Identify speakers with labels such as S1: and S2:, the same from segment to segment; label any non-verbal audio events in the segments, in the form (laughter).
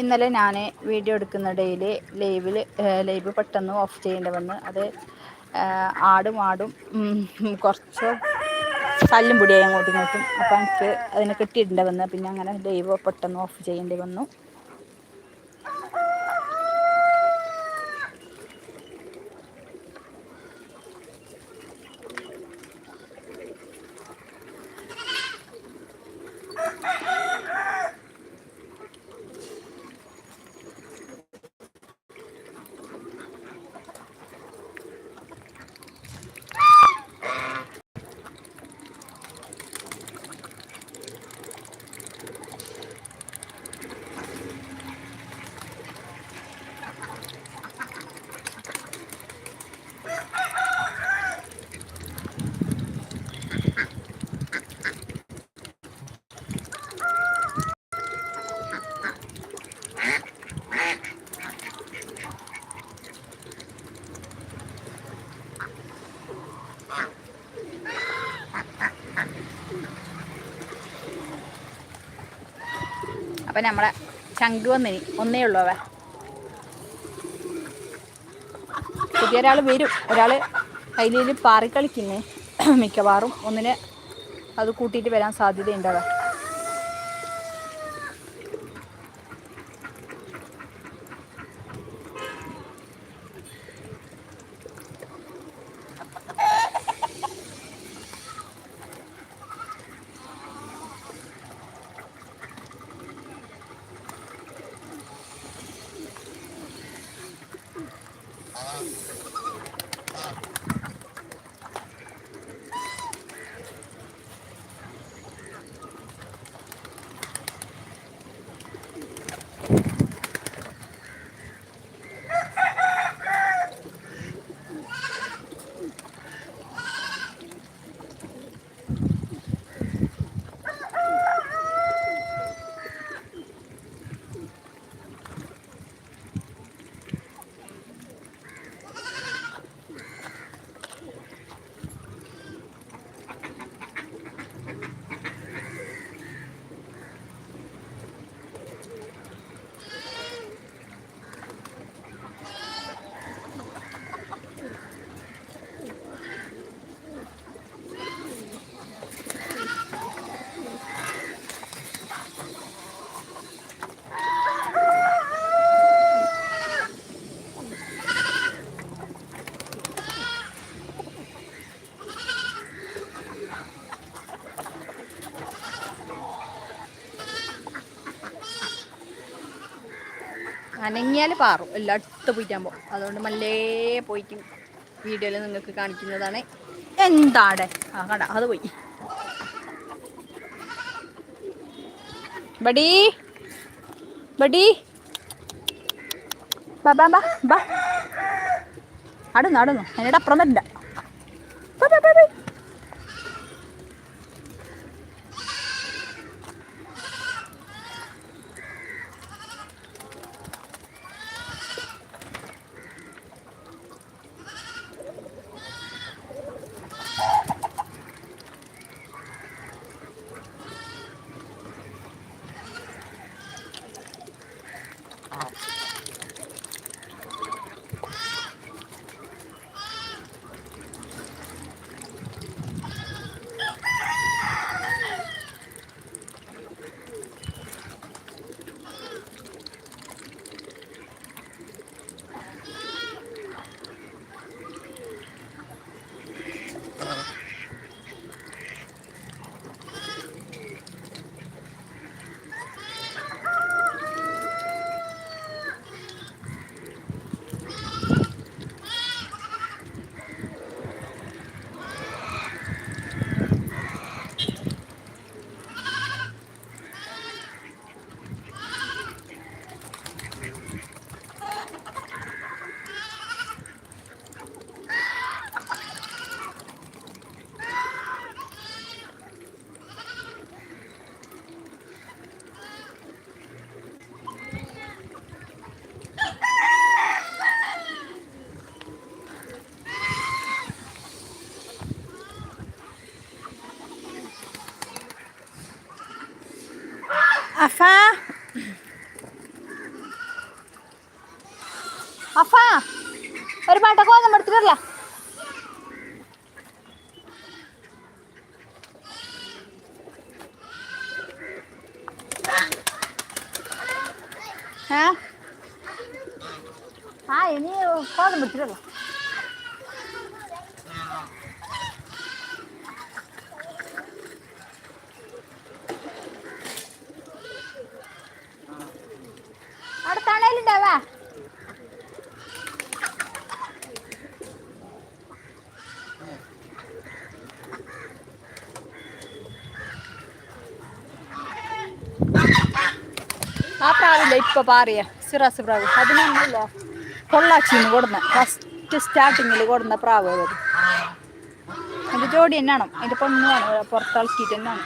S1: ഇന്നലെ ഞാൻ വീഡിയോ എടുക്കുന്ന ഡേയിൽ ലൈവിൽ ലൈവ് പെട്ടെന്ന് ഓഫ് ചെയ്യേണ്ടി വന്ന് അത് ആടും ആടും കുറച്ച് തല്ലും പൊടിയായി അങ്ങോട്ടും ഇങ്ങോട്ടും. അപ്പോൾ എനിക്ക് അതിനെ കെട്ടിയിടേണ്ടി വന്ന് പിന്നെ അങ്ങനെ ലൈവ് പെട്ടെന്ന് ഓഫ് ചെയ്യേണ്ടി വന്നു. അപ്പം നമ്മളെ ചങ്ക് വന്നിനി ഒന്നേ ഉള്ളൂ അവ. പുതിയ ഒരാൾ വരും. ഒരാൾ കയ്യിൽ പാറിക്കളിക്കുന്നേ. മിക്കവാറും ഒന്നിനെ അത് കൂട്ടിയിട്ട് വരാൻ Ah. അനങ്ങിയാൽ പാറും. എല്ലായിടത്തും പോയിട്ടാകുമ്പോൾ അതുകൊണ്ട് മല്ലേ പോയിട്ട് വീഡിയോയിൽ നിങ്ങൾക്ക് കാണിക്കുന്നതാണ്. എന്താണ് ആ കട അത് പോയി. ബടി ബടി ബാ ബാ ബാ ബാ. അടുന്നു അടുന്നു എന്നോട് അപ്പുറം വരണ്ട. Afá! ഇപ്പൊ പാറിയ. സിറാസ് പ്രാവ് അതിനൊന്നുമില്ല. പൊള്ളാച്ചിന്ന് കൊടുന്ന. ഫസ്റ്റ് സ്റ്റാർട്ടിങ്ങിൽ കൊടുന്ന പ്രാവ് അത്. അതിന്റെ ജോഡി തന്നെയാണോ. അതിന്റെ പൊണ്ണാണ് പുറത്തിളക്കിയിട്ട് തന്നെയാണ്.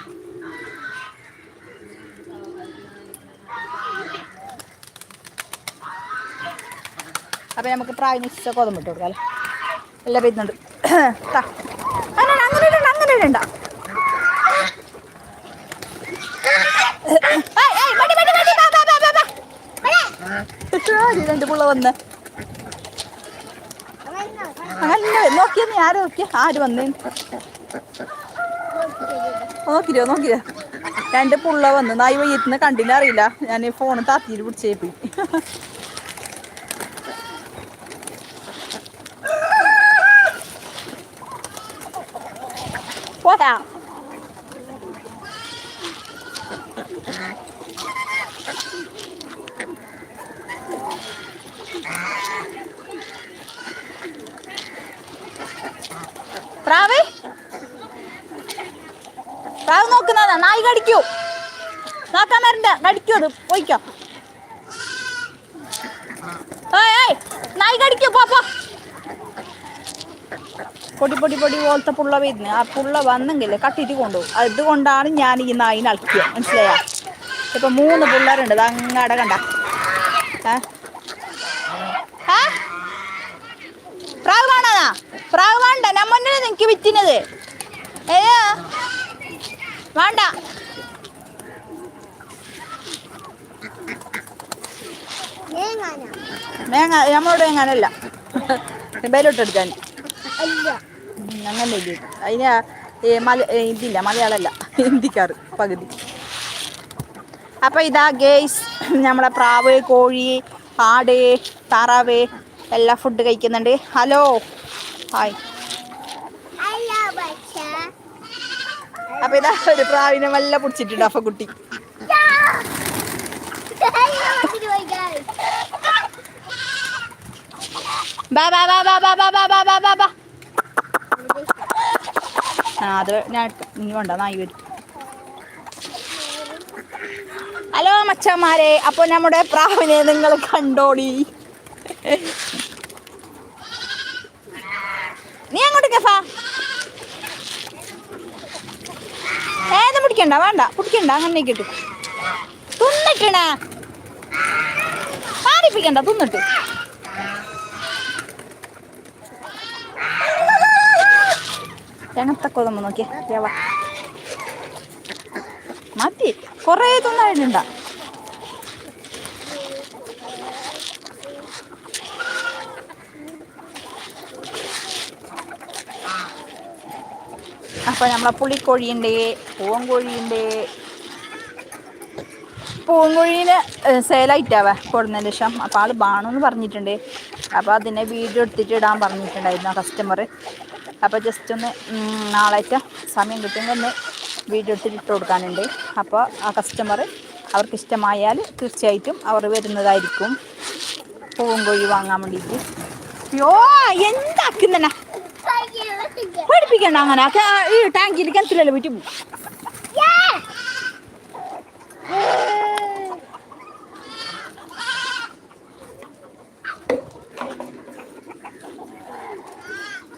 S1: അപ്പൊ നമുക്ക് പ്രാവിന് നിശ്ചിച്ച കൊതമ്പിട്ട് കൊടുക്കാം അല്ലേ? എല്ലാം വരുന്നുണ്ട്. (coughs) അങ്ങനെ അങ്ങനെ ഇടണ്ട അങ്ങനെ ഇടണ്ട ഏയ്, ഏയ്, മടി, മടി, മടി, ബാ, ബാ, ബാ, ബാ, ബാ. പുള്ള വന്ന്. അങ്ങനെ നോക്കിയെന്ന് ആര് നോക്കിയ? ആര് വന്ന്? നോക്കിരോ നോക്കിരോ. രണ്ട് പുള്ള വന്ന്. നായി വയ്യത്തുനിന്ന് കണ്ടില്ല? അറിയില്ല. ഞാൻ ഫോൺ താത്തിയിൽ പിടിച്ചേ പോയി. പോരാ പ്രാവ് പ്രാവ് നോക്കുന്നതാ നായി കടിക്കൂ. വരണ്ട കടിക്കൂ അത്. പോയിക്കോ. ഏയ് നായി കടിക്കൂ പോ പോ. പൊടി പൊടി പൊടി പോലത്തെ പുള്ള വരുന്നത് ആ പുള്ള വന്നെങ്കിൽ കട്ടിട്ട് കൊണ്ടുപോകും. അതുകൊണ്ടാണ് ഞാൻ ഈ നായിനെ അളക്കുക മനസ്സിലായ? ഇപ്പൊ മൂന്ന് പിള്ളേരുണ്ട്. അങ്ങടെ കണ്ട? പ്രാവ് കാണാനാ? പ്രാവ് വേണ്ട നമ്മന്നെ നിനക്ക് വിറ്റിനത്. ഏ വേണ്ട. മേങ്ങ നമ്മളോട് എങ്ങാനല്ല ബേലോട്ടെടുക്കാൻ അങ്ങനെ ഇല്ല അതിന് മല ഇതില്ല മലയാളമല്ല ഹിന്ദിക്കാറ് പകുതി. അപ്പം ഇതാ ഗേസ് നമ്മളെ പ്രാവ് കോഴി ആട് താറാവ് എല്ലാ ഫുഡ് കഴിക്കുന്നുണ്ട്. ഹലോ ഹായ് അപ്പൊ ഇതാ ഒരു പ്രാവിനെ വല്ല പിടിച്ചിട്ടുണ്ട് അപ്പൊ കുട്ടി. ബാ ബാ ബാ ബാ ബാ ബാ ബാ ബാ ബാ ബാ ആ അത് ഞാൻ എടുക്കാം നീ വേണ്ട നായി വരും ഹലോ മച്ചന്മാരെ അപ്പൊ നമ്മുടെ പ്രാവിനെ നിങ്ങൾ കണ്ടോടി നീ അങ്ങോട്ട് കഫാ ഏതും പിടിക്കണ്ട വേണ്ട പിടിക്കണ്ട അങ്ങനെ കിട്ടും തിന്നിട്ടണ പാരിപ്പിക്കണ്ട തിന്നിട്ട് ഞങ്ങത്തെ കൊതമ്പ് നോക്കിയേ മതി. കൊറേ തൊന്നായിട്ടുണ്ട അപ്പൊ നമ്മളെ പുളിക്കോഴിയുണ്ട് പൂവൻകോഴിയുണ്ട്. പൂങ്കോഴീനെ സെയിലായിട്ടാവേ കൊടുന്നതിന് ശേഷം. അപ്പോൾ ആൾ ബാണെന്ന് പറഞ്ഞിട്ടുണ്ട്. അപ്പോൾ അതിനെ വീഡിയോ എടുത്തിട്ട് ഇടാൻ പറഞ്ഞിട്ടുണ്ടായിരുന്നു ആ കസ്റ്റമർ അപ്പോൾ ജസ്റ്റ് ഒന്ന് നാളായിട്ട് സമയം കിട്ടുമെങ്കിൽ ഒന്ന് വീഡിയോ എടുത്തിട്ട് ഇട്ട് കൊടുക്കാനുണ്ട്. അപ്പോൾ ആ കസ്റ്റമർ അവർക്ക് ഇഷ്ടമായാൽ തീർച്ചയായിട്ടും അവർ വരുന്നതായിരിക്കും. പൂവും കോഴി വാങ്ങാൻ വേണ്ടിയിട്ട്. യോ എന്താക്കുന്ന പഠിപ്പിക്കണ്ട അങ്ങനെ. ഈ ടാങ്കിൽ കിണറ്റിലല്ലേ പോകും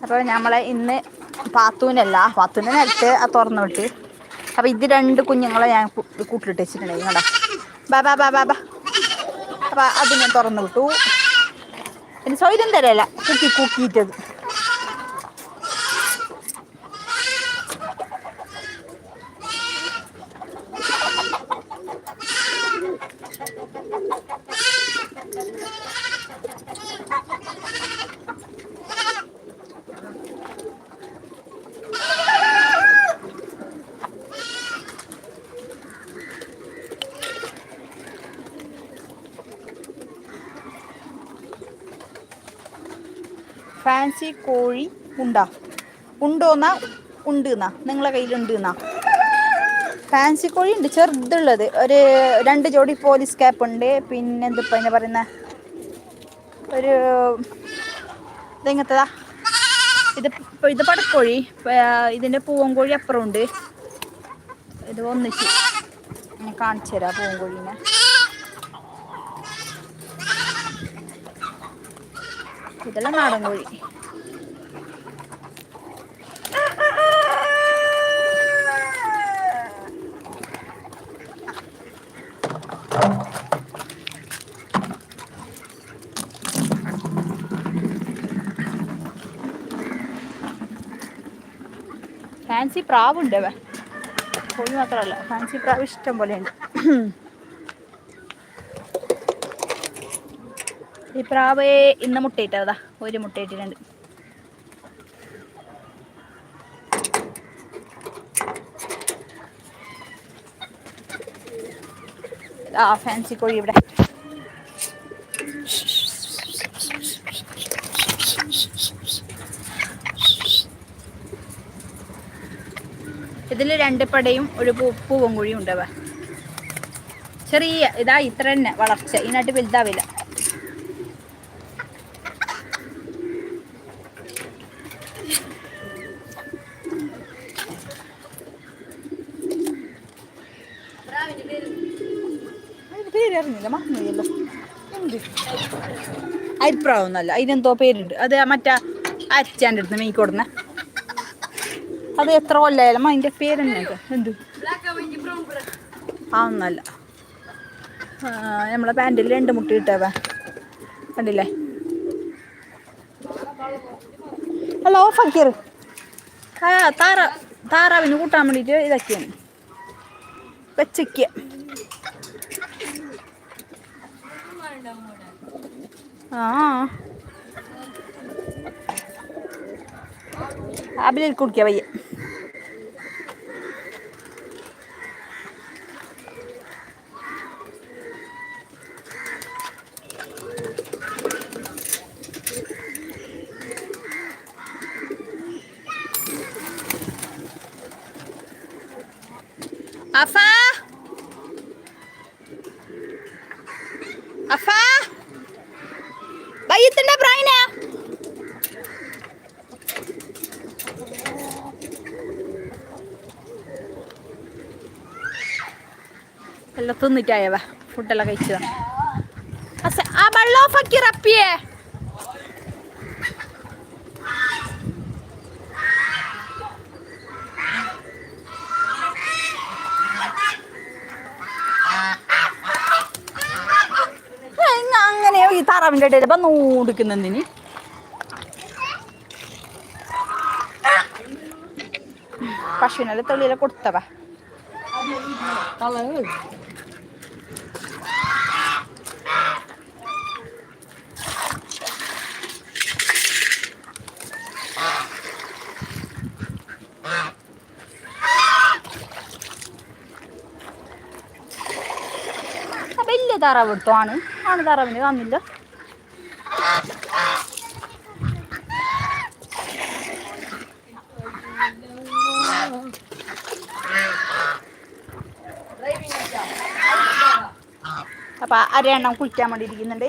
S1: അപ്പോൾ നമ്മളെ ഇന്ന് പാത്തൂനല്ല പാത്തൂനെ നേരത്തെ ആ തുറന്നു വിട്ട്. അപ്പോൾ ഇത് രണ്ട് കുഞ്ഞുങ്ങളെ ഞാൻ കൂട്ടിലിട്ട് വെച്ചിട്ടുണ്ടായി കേട്ടോ ബാബാ ബാ ബാ അപ്പോൾ അതിനെ തുറന്നു വിട്ടു. പിന്നെ സ്വൈര്യം തരല്ല കുക്കി കുക്കിയിട്ടത് ഫാൻസി കോഴി ഉണ്ടാ? ഉണ്ടോന്നാ? ഉണ്ട്ന്നാ. നിങ്ങളെ കയ്യിലുണ്ട്ന്നാ. ഫാൻസി കോഴി ഉണ്ട്. ചെറുതുള്ളത്. ഒരു രണ്ട് ജോഡി പോലീസ് ക്യാപ്പ് ഉണ്ട്. പിന്നെ എന്തിപ്പോ അതിനെ പറയുന്ന? ഒരു ഇതെങ്ങത്തതാ ഇത് ഇത് പടക്കോഴി. ഇതിന്റെ പൂവൻ കോഴി അപ്പുറം ഉണ്ട്. ഇത് ഒന്നിച്ച്. കാണിച്ചു തരാം പൂവൻ കോഴീനെ. ഇതെല്ലാം നാടൻ കോഴി. ഫാൻസി പ്രാവുണ്ട് അവ കോഴി മാത്രമല്ല ഫാൻസി പ്രാവ് ഇഷ്ടം പോലെ (clears throat) ഈ പ്രാവ് ഇന്ന് മുട്ടയിട്ടതാ ഒരു മുട്ടയിട്ടിട്ടുണ്ട്. ആ ഫാൻസി കോഴി ഇവിടെ. ഇതിൽ രണ്ട് പടയും ഒരു പൂവും കുഴിയും ഉണ്ടാവുക ചെറിയ ഇതാ ഇത്ര തന്നെ വളർച്ച. ഇതിനായിട്ട് വലുതാവില്ല അതിന് പേര് അറിഞ്ഞില്ല മറന്നുപോയല്ലോ എന്ത് അരിപ്രാവൊന്നല്ല അതിനെന്തോ പേരുണ്ട്. അത് മറ്റേ അരച്ചാന്റെ അടുത്ത് മീൻ കൊടുന്ന. അത് എത്ര കൊല്ലായാലും അതിന്റെ പേര് തന്നെ എന്ത്? ആ ഒന്നല്ല നമ്മളെ പാന്റിൽ രണ്ട് മുട്ടി കിട്ടാവ. കണ്ടില്ലേ? ഹലോ ഫക്കീർ താറ താറാവിന് കൂട്ടാൻ വേണ്ടിയിട്ട് ഇതൊക്കെയാണ്. വെച്ചയ്ക്ക ஆ ಆ குடிக்க ಕುಡ್ಕೆ തിന്നിട്ടായവ ഫുഡെല്ലാം കഴിച്ചതാണ് ആ വെള്ളം ഓഫാക്കി റപ്പിയേ. അങ്ങനെയോ ഈ താറാവിന്റെ ഇടയിൽ ഇപ്പം നൂടിക്കുന്നതിന് പശുവിനെ തൊള്ളിയിലെ കൊടുത്തവ തള താറാവ് എടുത്തോ ആണ് ആണ് താറാവിന് വന്നില്ല. അപ്പൊ അരയെണ്ണം കുളിക്കാൻ വേണ്ടി ഇരിക്കുന്നുണ്ട്.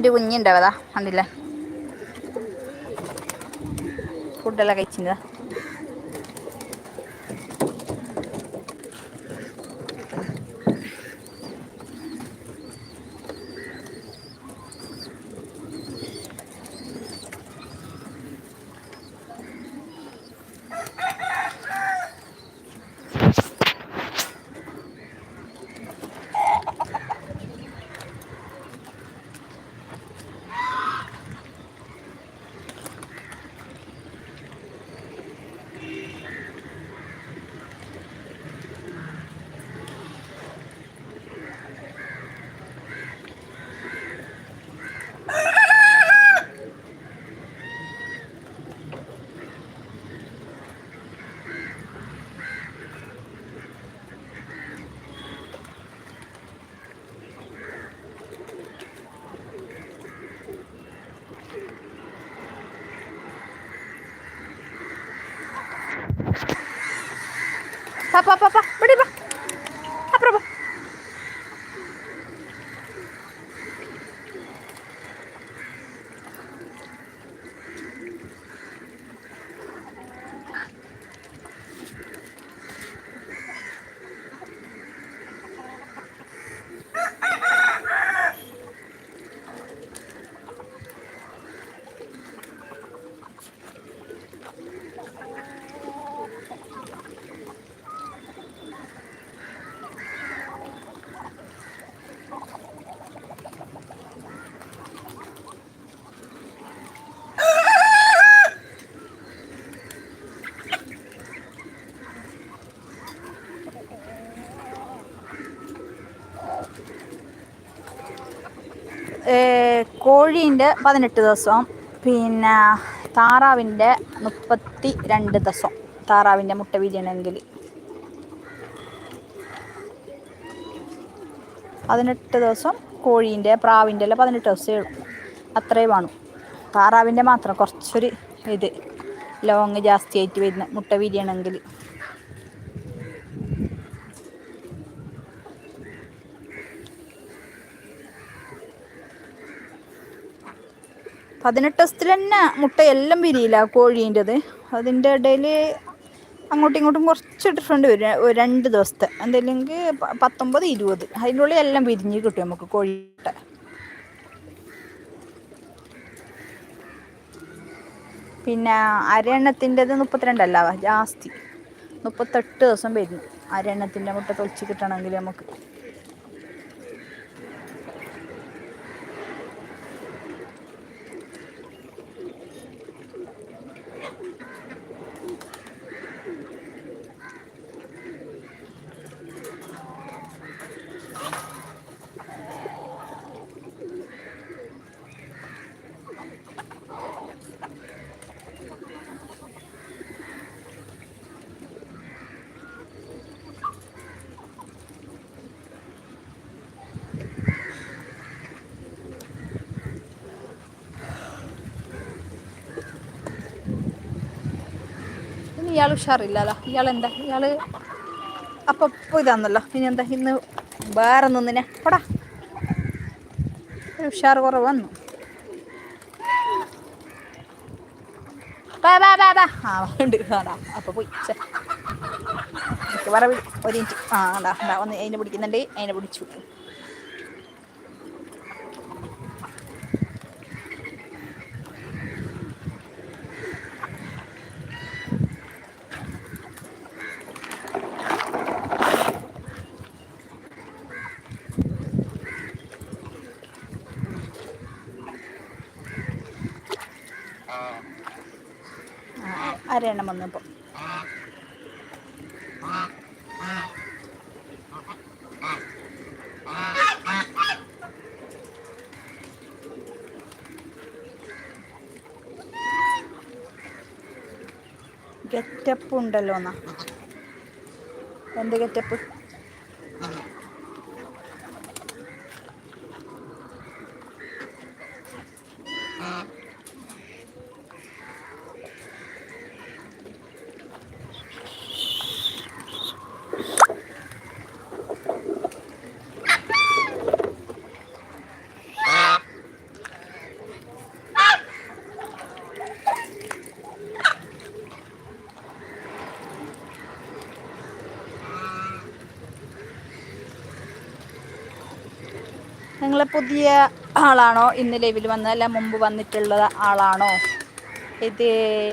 S1: ഒരു കുഞ്ഞുണ്ടാവതാ കണ്ടില്ലേ? ഫുഡെല്ലാം കഴിച്ചിട്ടാ പാ പാ പാ പാ ഇവിടെ പാ അപ്പുറം പാ കോഴീന്റെ പതിനെട്ട് ദിവസം പിന്നെ താറാവിന്റെ മുപ്പത്തി രണ്ട് ദിവസം താറാവിന്റെ മുട്ട വിരിയണമെങ്കിൽ. പതിനെട്ട് ദിവസം കോഴീന്റെ പ്രാവിന്റെ എല്ലാം പതിനെട്ട് ദിവസമേ ഉള്ളൂ. അത്രേ വേണം. താറാവിന്റെ മാത്രം കുറച്ചൊരു ഇത് ലോങ് ജാസ്തി ആയിട്ട് വരുന്ന മുട്ട വിരിയണമെങ്കിൽ. പതിനെട്ട് ദിവസത്തിൽ തന്നെ മുട്ടയെല്ലാം വിരിയില്ല കോഴീന്റെത്. അതിന്റെ ഇടയിൽ അങ്ങോട്ടും ഇങ്ങോട്ടും കുറച്ച് ഡിഫറെന്റ് വരും. രണ്ട് ദിവസത്തെ. എന്തെല്ലെങ്കിൽ പത്തൊമ്പത് ഇരുപത്. അതിന്റെ ഉള്ളിൽ എല്ലാം വിരിഞ്ഞ് കിട്ടും നമുക്ക് കോഴിയുടെ പിന്നെ അരെണ്ണത്തിന്റെത് മുപ്പത്തിരണ്ടല്ല ജാസ്തി. മുപ്പത്തെട്ട് ദിവസം വരുന്നു അരെണ്ണത്തിന്റെ മുട്ട തൊളിച്ച് കിട്ടണമെങ്കിൽ നമുക്ക് ഇയാൾ ഉഷാറില്ലല്ലോ. ഇയാൾ എന്താ ഇയാൾ അപ്പൊ ഇതാന്നല്ലോ. ഇനി എന്താ? ഇന്ന് വേറെ നിന്നിനെ പടാ. ഉഷാർ കുറവ് വന്നു. ബാ ബാ ബാ അപ്പോൾ പോയി. വേറെ ഒരു മിനിറ്റ്. ആ ഉണ്ടാ ഉണ്ടാ ഒന്ന് അതിനെ പിടിക്കുന്നുണ്ട്. അതിനെ പിടിച്ചു. അരയണ്ണം വന്നപ്പോൾ ഗെറ്റപ്പ് ഉണ്ടല്ലോ എന്നാ എന്ത് ഗെറ്റപ്പ് നിങ്ങൾ പുതിയ ആളാണോ ഇന്ന് ലൈവിൽ വന്ന അല്ല മുമ്പ് വന്നിട്ടുള്ള ആളാണോ? ഇത്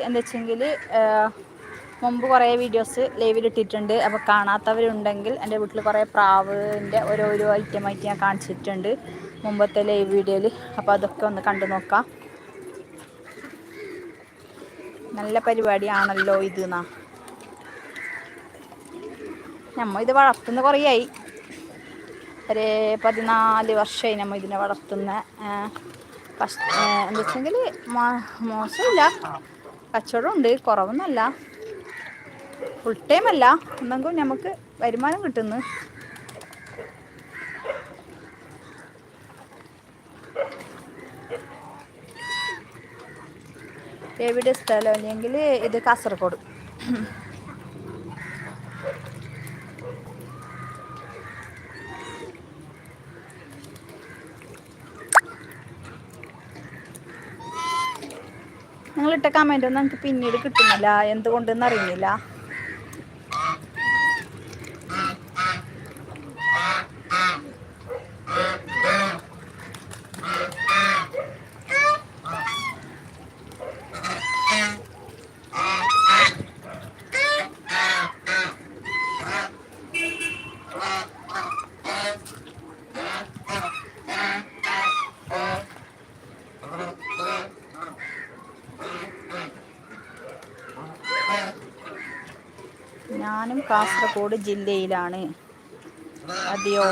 S1: എന്താ വെച്ചെങ്കിൽ മുമ്പ് കുറേ വീഡിയോസ് ലൈവിൽ ഇട്ടിട്ടുണ്ട്. അപ്പോൾ കാണാത്തവരുണ്ടെങ്കിൽ എന്റെ വീട്ടിൽ കുറേ പ്രാവിന്റെ ഓരോരോ ഐറ്റമായിട്ട് ഞാൻ കാണിച്ചിട്ടുണ്ട് മുമ്പത്തെ ലൈവ് വീഡിയോയിൽ അപ്പോൾ അതൊക്കെ ഒന്ന് കണ്ടു നോക്കാം. നല്ല പരിപാടിയാണല്ലോ ഇത് എന്നാ നമ്മൾ ഇത് വളർത്തുന്ന കുറേയായി. ഒരു പതിനാല് വർഷമായി നമ്മൾ ഇതിനെ വളർത്തുന്ന എന്താ വെച്ചെങ്കിൽ മോശമില്ല. കച്ചവടമുണ്ട് കുറവൊന്നുമല്ല ഫുൾ ടൈം അല്ല. എന്നെങ്കിലും നമുക്ക് വരുമാനം കിട്ടുന്നു. എവിടെ സ്ഥലം? അല്ലെങ്കിൽ ഇത് കാസർഗോഡ്. നിങ്ങളിട്ട കമന്റ് ഒന്നും എനിക്ക് പിന്നീട് കിട്ടുന്നില്ല. എന്തുകൊണ്ടെന്ന് അറിയുന്നില്ല ഞാനും കാസർഗോഡ് ജില്ലയിലാണ്. അതെയോ?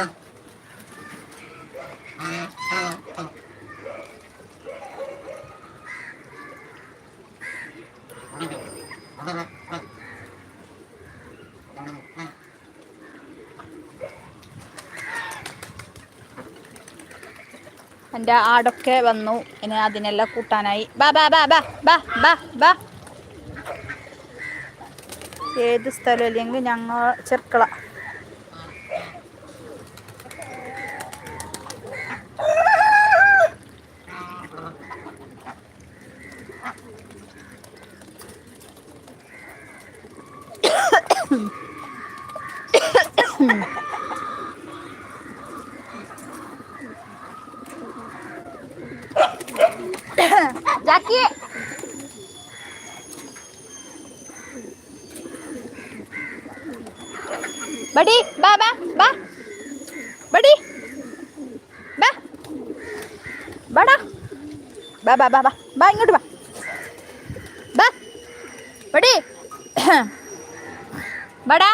S1: എന്റെ ആടൊക്കെ വന്നു. ഇനി അതിനെല്ലാം കൂട്ടാനായി. ബാ ബാ ബാ ബാ ബാ ബാ ബാ. ഏത് സ്ഥലം ഇല്ലെങ്കിൽ ഞങ്ങൾ ചെർക്കള ജാക്കി. ബടി ബാ ബാ ബാ. ബടി ബാ. ബാടാ. ബാ ബാ ബാ ബാ. ബാ ഇങ്ങോട്ട് ബാ ബാ. ബടി ബടാ.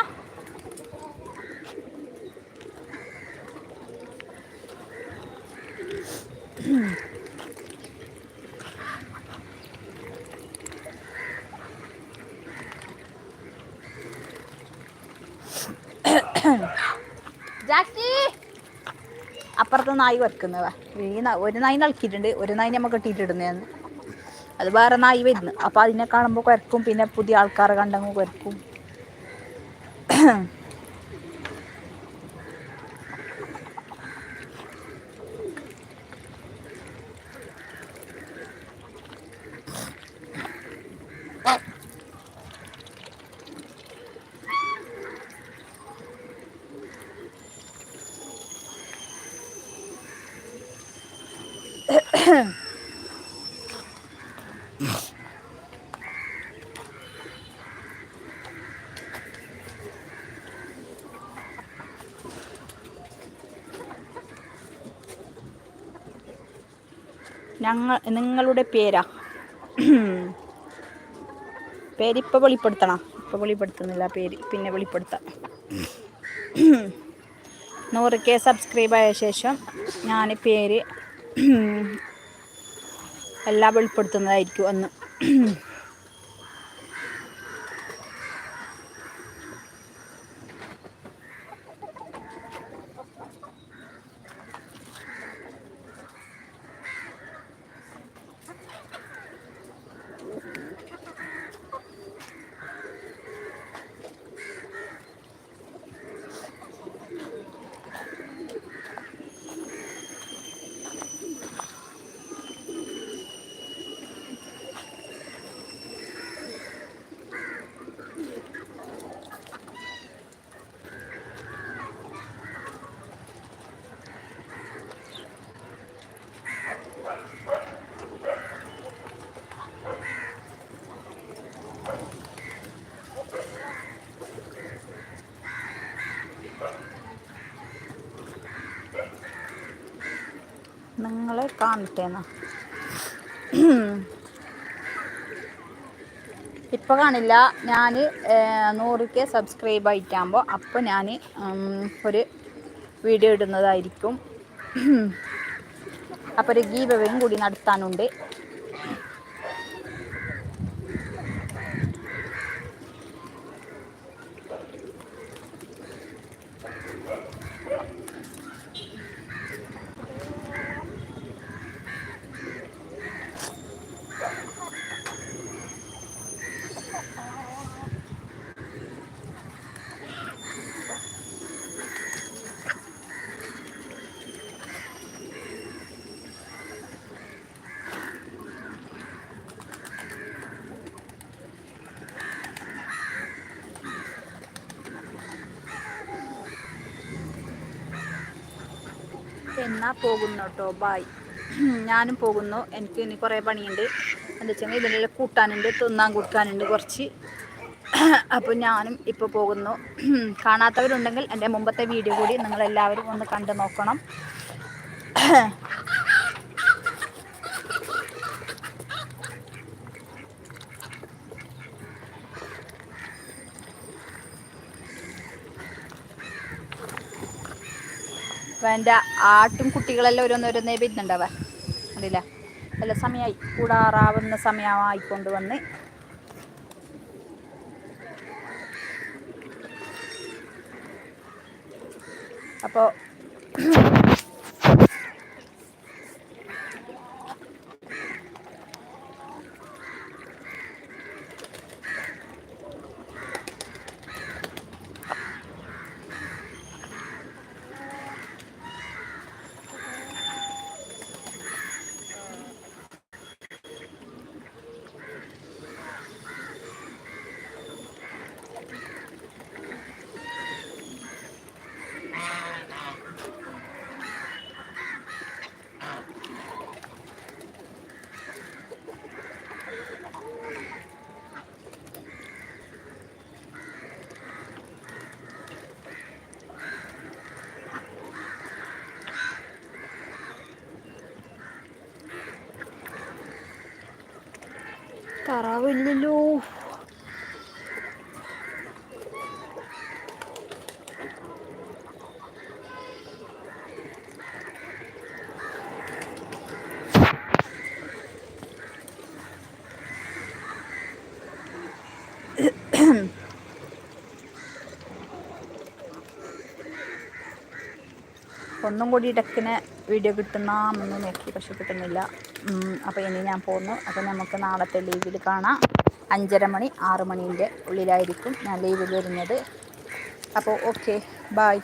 S1: ജാക്കി. അപ്പുറത്ത് നായി വരക്കുന്നവ ഈ ഒരു നായി നൽകിയിട്ടുണ്ട് ഒരു നായി നമ്മൾ കെട്ടിയിട്ടിടുന്നതെന്ന് അത് വേറെ നായി വരുന്നു. അപ്പോൾ അതിനെ കാണുമ്പോൾ കുരക്കും. പിന്നെ പുതിയ ആൾക്കാരെ കണ്ടങ്ങ് കുരക്കും. ഞങ്ങൾ നിങ്ങളുടെ പേരാ? (clears throat) പേരിപ്പോൾ വെളിപ്പെടുത്തണം. ഇപ്പോൾ വെളിപ്പെടുത്തുന്നില്ല പേര് പിന്നെ വെളിപ്പെടുത്താം. (clears throat) നൂറ് കെ സബ്സ്ക്രൈബ് ആയ ശേഷം ഞാൻ പേര് (clears throat) എല്ലാം വെളിപ്പെടുത്തുന്നതായിരിക്കും അന്ന്. നിങ്ങളെ കാണട്ടെ എന്നാ ഇപ്പോൾ കാണില്ല. ഞാൻ നൂറ് കെ സബ്സ്ക്രൈബ് ആയിട്ടാകുമ്പോൾ അപ്പോൾ ഞാൻ ഒരു വീഡിയോ ഇടുന്നതായിരിക്കും. അപ്പോൾ ഒരു ഗീപവയും കൂടി നടത്താനുണ്ട്. എന്നാൽ പോകുന്നു കേട്ടോ ബായ് (clears throat) ഞാനും പോകുന്നു. എനിക്ക് ഇനി കുറേ പണിയുണ്ട്. എന്താ വെച്ചാൽ ഇതിന്റെ കൂട്ടാനുണ്ട്. തിന്നാൻ കൊടുക്കാനുണ്ട് കുറച്ച്. (clears throat) അപ്പോൾ ഞാനും ഇപ്പോൾ പോകുന്നു. (clears throat) കാണാത്തവരുണ്ടെങ്കിൽ എന്റെ മുമ്പത്തെ വീഡിയോ കൂടി നിങ്ങളെല്ലാവരും ഒന്ന് കണ്ടു നോക്കണം. എന്റെ ആട്ടും കുട്ടികളെല്ലാം ഓരോന്നോരോന്നേ വരുന്നുണ്ടാവേ. അതില്ല. അല്ല സമയമായി കൂടാറാവുന്ന സമയമായിക്കൊണ്ട് വന്ന്. അപ്പോൾ താറാവില്ലല്ലോ. ഒന്നും കൂടി ഇടക്കിന് വീഡിയോ കിട്ടുന്നാമെന്ന് നോക്കി പക്ഷെ കിട്ടുന്നില്ല. അപ്പോൾ ഇനി ഞാൻ പോകുന്നു. അപ്പോൾ നമുക്ക് നാളത്തെ ലീവിൽ കാണാം. അഞ്ചര മണി ആറ് മണീന്റെ ഉള്ളിലായിരിക്കും ഞാൻ ലീവിൽ വരുന്നത്. അപ്പോൾ ഓക്കെ ബായ്